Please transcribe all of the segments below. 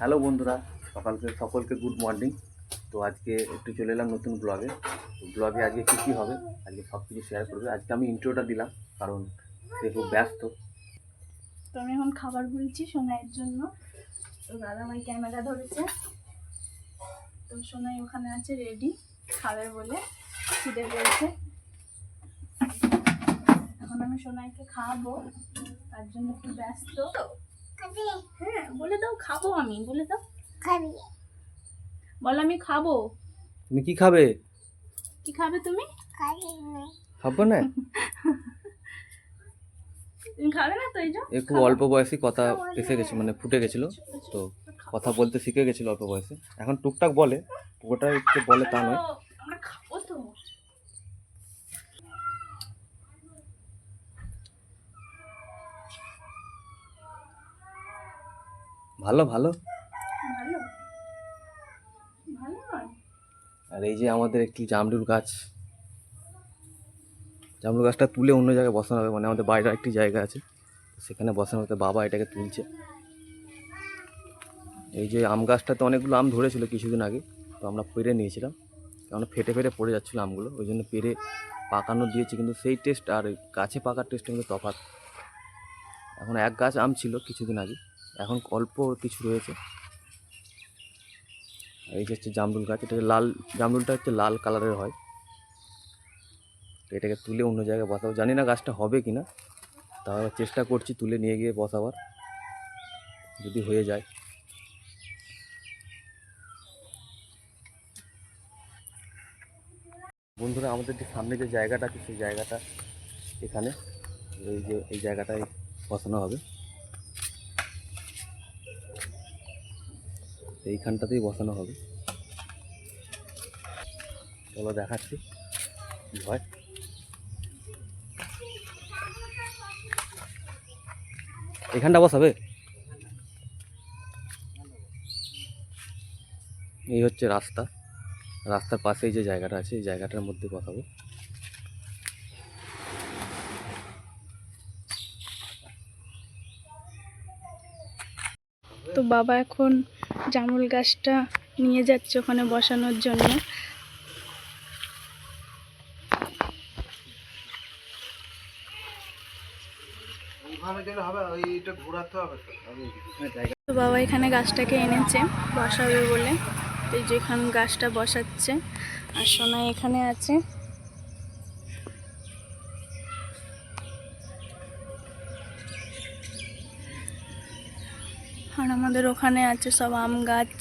Hello বন্ধুরা, সকালকে সকলকে good morning তো আজকে একটু চলে এলাম নতুন ব্লগে তো ব্লগে আজকে কী কী হবে? আজকে সব কিছু শেয়ার করবে। আজকে আমি ইন্ট্রোটা দিলাম, কারণ সে খুব ব্যস্ত। তো আমি এখন খাবার বলছি সোনাইয়ের জন্য। তো দাদা ভাই ক্যামেরা ধরেছে। তো সোনাই ওখানে আছে রেডি খাবে বলে খিদে পেয়েছে। এখন আমি সোনাইকে খাওয়াবো, তার জন্য একটু ব্যস্ত। হ্যাঁ বলে দাও খাব আমি বলে দাও। বল আমি খাব। তুমি কি খাবে? কি খাবে তুমি? খাব না। তুমি খাবে না তো এই যে? একটু অল্প বয়সে কথা এসে গেছে মানে ফুটে গেছিল তো কথা বলতে শিখে গেছিল অল্প বয়সে। এখন টুকটাক বলে ওটা একটু বলে তা নয় আমরা খাব তো ভালো ভালো? আর এই যে আমাদের একটি জামরুল গাছ। জামরুল গাছটা তুলে অন্য জায়গায় বসানো হবে মানে আমাদের বাইরে একটি জায়গা আছে। সেখানে বসানো হতে বাবা এটাকে তুলছে। এই যে আম গাছটাতে অনেকগুলো আম ধরেছিল কিছুদিন আগে তো আমরা পেরে নিয়েছিলাম। কারণ ফেটে ফেটে পড়ে যাচ্ছিল আমগুলো ওই জন্য পেরে পাকানো দিয়েছি কিন্তু সেই টেস্ট আর ওই গাছে পাকার টেস্ট কিন্তু তফাৎ। এখন এক গাছ আম ছিল কিছুদিন আগে। এখন অল্প কিছু রয়েছে। এই যে হচ্ছে জামরুল গাছ এটা লাল, জামরুলটা হচ্ছে লাল কালারের হয়। তো এটাকে তুলে অন্য জায়গায় বসাবো। জানি না গাছটা হবে কি না তাহলে চেষ্টা করছি তুলে নিয়ে গিয়ে বসাবার। যদি হয়ে যায়। বন্ধুরা, আমাদের যে সামনে যে জায়গাটা আছে, সেই জায়গাটা এখানে। এই যে, এই জায়গাটায় বসানো হবে। এইখানটাতেই বসানো হবে। চলো দেখাচ্ছি হয়। এখানটা বসাবে? এই হচ্ছে রাস্তা। রাস্তার পাশেই যে জায়গাটা আছে, এই জায়গাটার মধ্যে বসাবো। তো বাবা এখন জামুল গাছটা নিয়ে যাচ্ছে ওখানে বসানোর জন্য। তো বাবা এখানে গাছটাকে এনেছে বসাবে বলে। এই যে এখানে গাছটা বসাচ্ছে আর সোনা এখানে আছে। আর আমাদের ওখানে আছে সব আম গাছ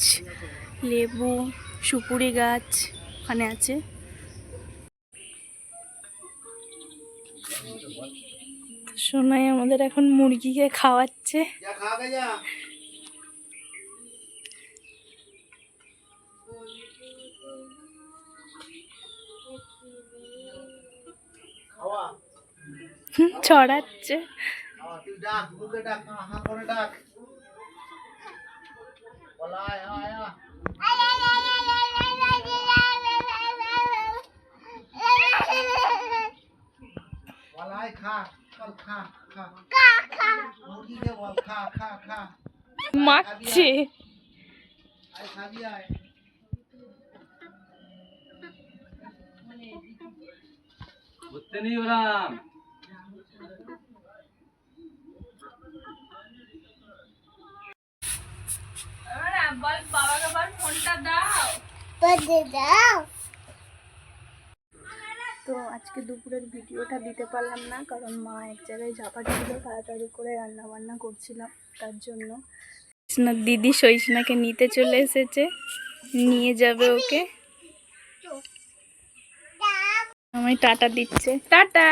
লেবু সুপুরি গাছ ওখানে আছে। সোনাই আমাদের এখন মুরগিকে খাওয়াচ্ছে। ছড়াচ্ছে। বলাই খা চল খা খা। মুরগিকে বল খা খা খা। মাখছে আয় খাবি আয়। নেই ওরাম তো আজকে দুপুরের ভিডিওটা দিতে পারলাম না কারণ মা এক জায়গায় ঝাপা ছিল তাড়াতাড়ি করে রান্না বান্না করছিলাম তার জন্য। দিদি সৈষ্ণাকে নিতে চলে এসেছে নিয়ে যাবে ওকে। আমায় টাটা দিচ্ছে। টাটা!